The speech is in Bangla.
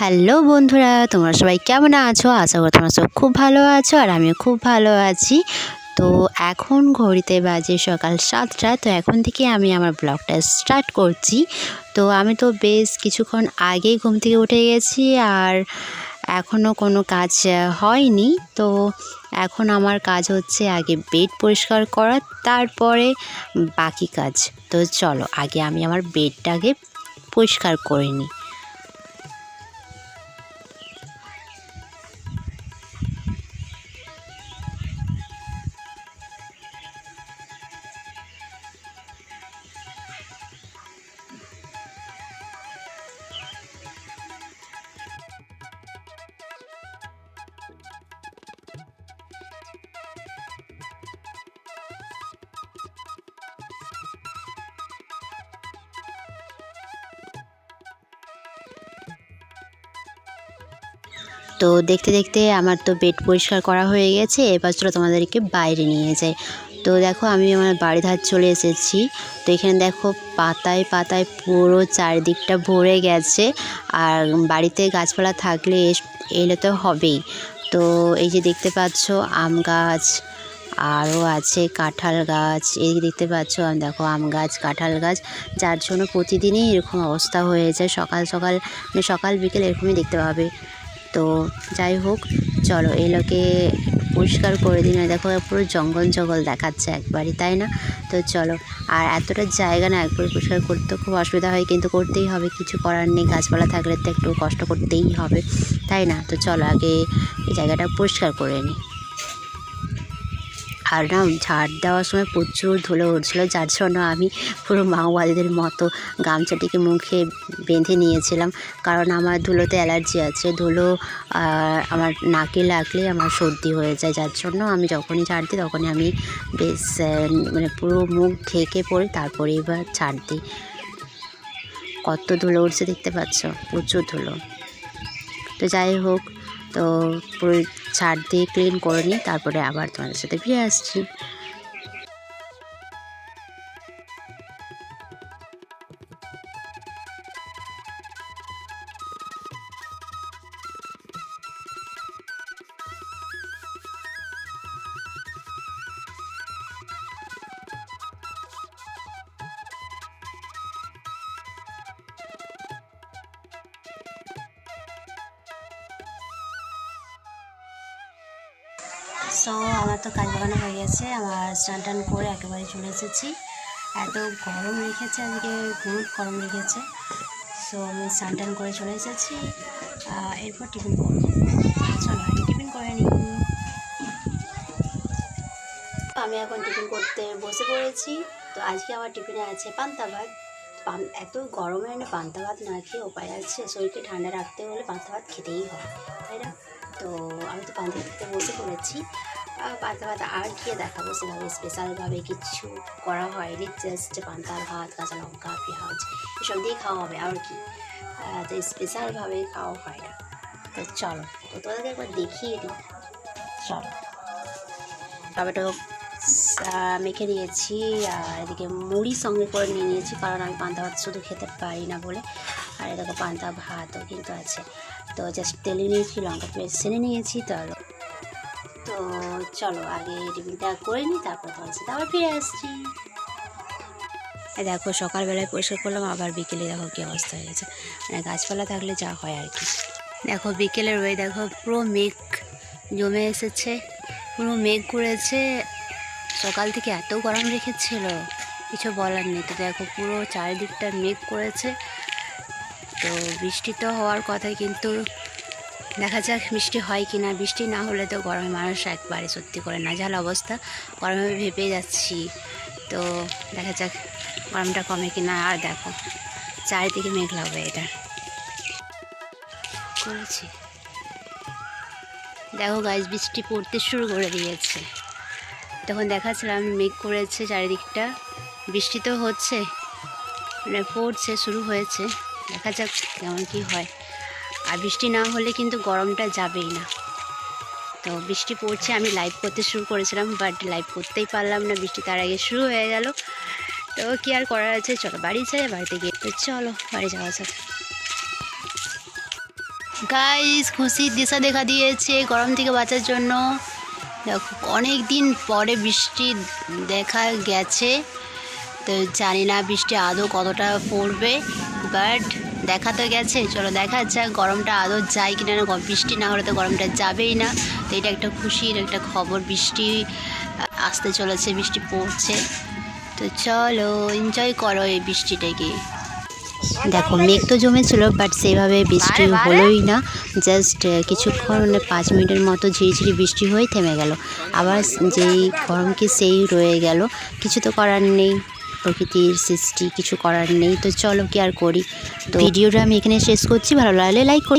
হ্যালো বন্ধুরা, তোমরা সবাই কেমন আছো? আশা করি তোমরা সব খুব ভালো আছো আর আমিও খুব ভালো আছি। তো এখন ঘড়িতে বাজে সকাল সাতটা, তো এখন থেকে আমি আমার ব্লগটা স্টার্ট করছি। তো আমি তো বেশ কিছুক্ষণ আগেই ঘুম থেকে উঠে গেছি আর এখনও কোনো কাজ হয়নি। তো এখন আমার কাজ হচ্ছে আগে বেড পরিষ্কার করা, তারপরে বাকি কাজ। তো চলো, আগে আমি আমার বেডটাকে পরিষ্কার করে নিই। তো দেখতে দেখতে আমার তো বেড পরিষ্কার করা হয়ে গেছে, এবার চলো তোমাদেরকে বাইরে নিয়ে যাই। তো দেখো আমি আমার বাড়ি ধার চলে এসেছি। তো এখানে দেখো পাতায় পাতায় পুরো চারিদিকটা ভরে গেছে, আর বাড়িতে গাছপালা থাকলে এলে তো হবেই। তো এই যে দেখতে পাচ্ছ আম গাছ, আরও আছে কাঁঠাল গাছ, এই দেখতে পাচ্ছ আমি দেখো আম গাছ, কাঁঠাল গাছ, যার জন্য প্রতিদিনই এরকম অবস্থা হয়ে যায়। সকাল সকাল মানে সকাল বিকেল এরকমই দেখতে পাবে। তো যাই হোক, চলো এই লোকে পরিষ্কার করে দিন দেখো পুরো জঙ্গল জঙ্গল দেখাচ্ছে একবারই, তাই না? তো চলো, আর এতটা জায়গা না একবার পরিষ্কার করতে খুব অসুবিধা হয়, কিন্তু করতেই হবে, কিছু করার নেই, গাছপালা থাকলে তো একটু কষ্ট করতেই হবে, তাই না? তো চলো আগে এই জায়গাটা পরিষ্কার করে নিই। আর না ঝাড় দেওয়ার সময় প্রচুর ধুলো উঠছিলো, যার জন্য আমি পুরো মাওবাদীদের মতো গামছাটিকে মুখে বেঁধে নিয়েছিলাম। কারণ আমার ধুলোতে অ্যালার্জি আছে, ধুলো আমার নাকে লাগলে আমার সর্দি হয়ে যায়। যার জন্য আমি যখনই ঝাড় দিই, তখনই আমি বেশ মানে পুরো মুখ ঢেকে পড়ি, তারপরে এবার ছাড় দিই। কত ধুলো উঠছে দেখতে পাচ্ছ? প্রচুর ধুলো। তো যাই হোক, তো পুরো ছাড় দিয়ে ক্লিন করে নিই তারপরে আবার তোমাদের সাথে ফিরে আসছি। সো আমার তো কাজ বাগানো হয়ে গেছে, আমার স্নান টান করে একেবারে চলে এসেছি। এত গরম রেখেছে আজকে খুব গরম রেখেছে সো আমি স্নান টান করে চলে এসেছি। এরপর টিফিন করব। চলো আমি টিফিন করে নিই। আমি এখন টিফিন করতে বসে পড়েছি। তো আজকে আমার টিফিনে আছে পান্তা ভাত। পান, এত গরমে না, পান্তা ভাত না খেয়ে উপায় আছে। শরীরকে ঠান্ডা রাখতে হলে পান্তা ভাত খেতেই হয়, তাই না? তো আমি তো পান্তা খেতে বসে পড়েছি। পান্তা ভাত আর খেয়ে দেখাবো সেভাবে স্পেশালভাবে কিছু করা হয়নি জাস্ট পান্তা ভাত, কাঁচা লঙ্কা, পেঁয়াজ, এসব দিয়ে খাওয়া হবে, আর কি। তো স্পেশালভাবে খাওয়া হয় না। তো চলো, তো তোদেরকে একবার দেখিয়ে দিই। চলো। টমেটো মেখে নিয়েছি, আর এদিকে মুড়ি সঙ্গে করে নিয়ে নিয়েছি, কারণ আমি পান্তা ভাত শুধু খেতে পারি না বলে। আর এদিকে পান্তা ভাতও কিন্তু আছে। তো জাস্ট তেলে নিয়েছি, লঙ্কা পেঁয়াজ ছেড়ে নিয়েছি, তো তো চলো আগে টিফিনটা করে নিই, তারপর তোমার আবার ফিরে আসছি। দেখো, সকালবেলায় পরিষ্কার করলাম, আবার বিকেলে দেখো কী অবস্থা হয়ে গেছে। মানে গাছপালা থাকলে যা হয় আর কি। দেখো, বিকেলের ওই দেখো, পুরো মেঘ জমে এসেছে, পুরো মেঘ করেছে। সকাল থেকে এত গরম রেখেছিল, কিছু বলার নেই। তো দেখো, পুরো চারিদিকটা মেঘ করেছে। তো বৃষ্টি তো হওয়ার কথা কিন্তু দেখা যাক বৃষ্টি হয় কি না। বৃষ্টি না হলে তো গরমে মানুষ একবারে সত্যি করে না যার অবস্থা। গরমে ভেপে যাচ্ছি। তো দেখা যাক গরমটা কমে কি না। আর দেখো, চারিদিকে মেঘলা হবে এটা করেছি। দেখো গাছ বৃষ্টি পড়তে শুরু করে দিয়েছে। তখন দেখাচ্ছিলাম মেঘ করেছে চারিদিকটা। বৃষ্টি তো হচ্ছে মানে পড়ছে, শুরু হয়েছে। দেখা যাক কেমন কি হয়। আর বৃষ্টি না হলে কিন্তু গরমটা যাবেই না। তো বৃষ্টি পড়ছে, আমি লাইভ করতে শুরু করেছিলাম বাট লাইভ করতেই পারলাম না। বৃষ্টি তার আগে শুরু হয়ে গেল। তো কি আর করার আছে? চলো বাড়ি যাই, বাড়িতে গিয়ে। তো চলো, বাড়ি যাওয়া যাক। গাইস খুশির দিশা দেখা দিয়েছে গরম থেকে বাঁচার জন্য। দেখো অনেক দিন পরে বৃষ্টি দেখা গেছে। তো জানি না বৃষ্টি আদৌ কতটা পড়বে। বাট দেখা তো গেছে। চলো দেখা যাক গরমটা আদৌ যায় কিনা না বৃষ্টি না হলে তো গরমটা যাবেই না। তো এটা একটা খুশির একটা খবর বৃষ্টি আসতে চলেছে বৃষ্টি পড়ছে। তো চলো এনজয় করো এই বৃষ্টিটাকে। দেখো মেঘ তো জমেছিল বাট সেভাবে বৃষ্টি হলোই না। জাস্ট কিছুক্ষণ মানে পাঁচ মিনিটের মতো ঝিরিঝিরি বৃষ্টি হয়ে থেমে গেল। আবার যেই গরমকে সেই রয়ে গেল। কিছু তো করার নেই। প্রকৃতির সৃষ্টি, কিছু করার নেই। তো চলো কি আর করি? তো ভিডিওটা আমি এখানে শেষ করছি। ভালো লাগলে লাইক করি।